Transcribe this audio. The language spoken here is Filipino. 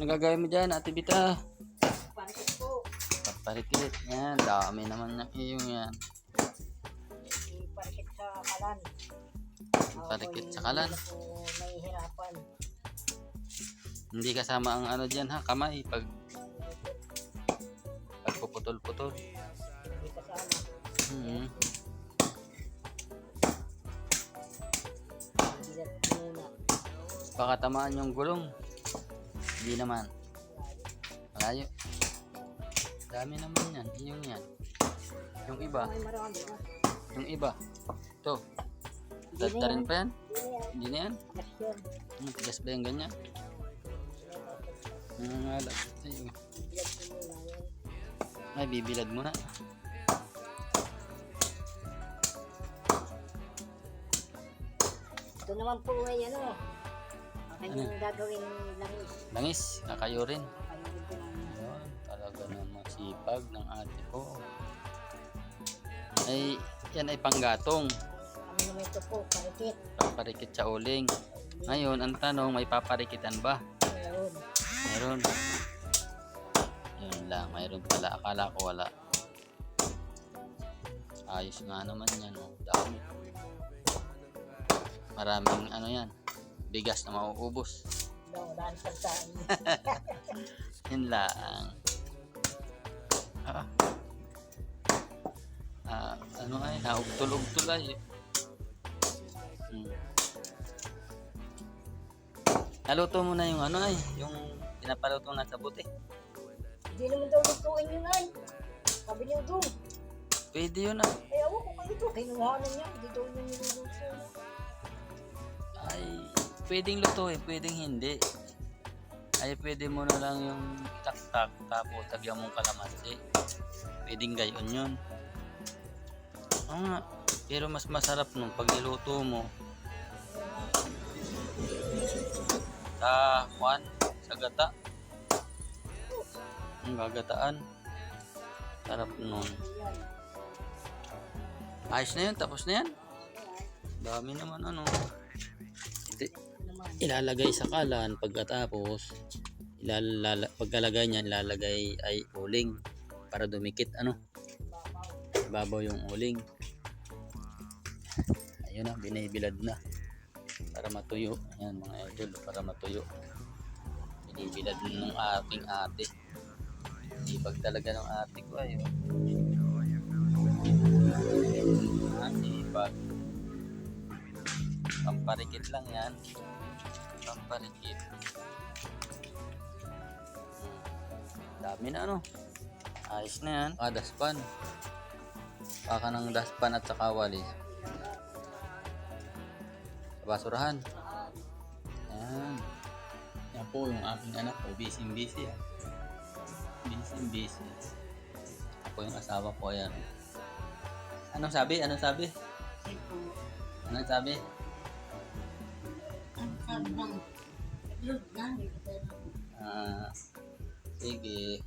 Ano gagawin mo dyan, Ate Bita? Parikit po. Paparikit. Yan, dami naman ng iyong yan. Parikit sa kalan. Parikit Ako'y sa kalan. po nahihirapan. Hindi kasama ang ano dyan ha, kamay. Pag, pag puputol-putol. Hindi kasama. Bigat muna. Baka tamaan yung gulong. Hindi naman. Malayo. Dami naman yan. Yung yan. Yung iba. Yung iba. Ito. Dadda rin pa yan? Hindi na yan. Hmm, tigas ba yung ganyan? Yan. Ay, bibilad mo na. Ito naman po ay ano. Ang kanyang gagawin langis. Langis, kakayo rin. Ayun, talaga naman sipag ng ate ko. Ay, yan ay panggatong. Kami naman ito po, parikit. Paparikit sa uling. Ngayon, ang tanong, may paparikitan ba? Ayun. Meron. Yun lang, mayroon pala. Akala ko wala. Ayos nga naman yan. Oh. Dami. Maraming ano yan. Bigas na mauubos. Daw, dahil pagsain. Yun lang. Ah. Ah, ano ay, naugtol-ugtol ay. Hmm. Naluto mo na yung ano ay, yung pinapaluto na sa buti. Hindi naman daw lutuin yun ay. Sabi niyo doon. Pwede yun ah. Eh, ako ko kayo ito. Kinuha na niya. Hindi daw pwedeng lutuin, pwedeng hindi. Ay, pwede mo na lang yung taktak tapos tagyan mong kalamansi. Pwedeng gayon yun. Oo nga. Pero mas masarap nung pag niluto mo. Sa kwan, sa gata. Ang gagataan. Sarap nun. Ayos na yun, tapos na yan. Dami naman ano. Ilalagay sa kalan pagkatapos ilalala, pagkalagay niyan ilalagay ay uling para dumikit ano ibabaw yung uling. Ayun na binibilad na para matuyo. Ayan mga idol para matuyo. Binibilad ng aking ate. Sipag talaga ng ate ko ayun. Sipag Pamparikit lang yan. Pamparikit. Dami na ano. Ayos na yan. Ah, daspan. Baka ng daspan at saka walis. Basurahan. Ayan. Yan po yung aking anak ko. Busy busy ah. Busy busy. Ako yung asawa ko. Ayan. Anong sabi? Anong sabi? Anong sabi? Ah, sige.